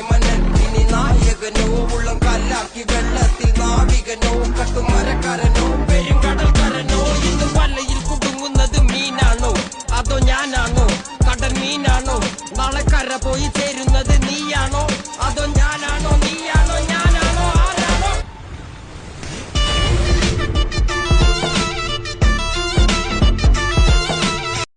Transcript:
ഹേമനത്തിനി നായകനോ ഉള്ളം കല്ലാക്കി വെള്ളത്തിൽ നാവികനോ കട്ടുമരക്കാരനോ.